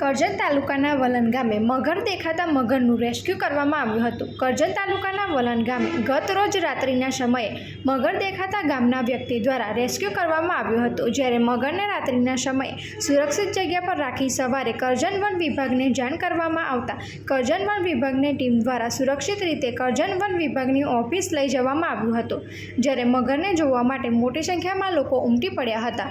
કરજણ તાલુકાના વલણ ગામે મગર દેખાતા મગરનું રેસ્ક્યુ કરવામાં આવ્યું હતું. કરજણ તાલુકાના વલણ ગામે ગત રોજ રાત્રિના સમયે મગર દેખાતા ગામના વ્યક્તિ દ્વારા રેસ્ક્યુ કરવામાં આવ્યું હતું. જ્યારે મગરને રાત્રિના સમયે સુરક્ષિત જગ્યા પર રાખી સવારે કરજણ વન વિભાગને જાણ કરવામાં આવતા કરજણ વન વિભાગની ટીમ દ્વારા સુરક્ષિત રીતે કરજણ વન વિભાગની ઓફિસ લઈ જવામાં આવ્યું હતું. જ્યારે મગરને જોવા માટે મોટી સંખ્યામાં લોકો ઉમટી પડ્યા હતા.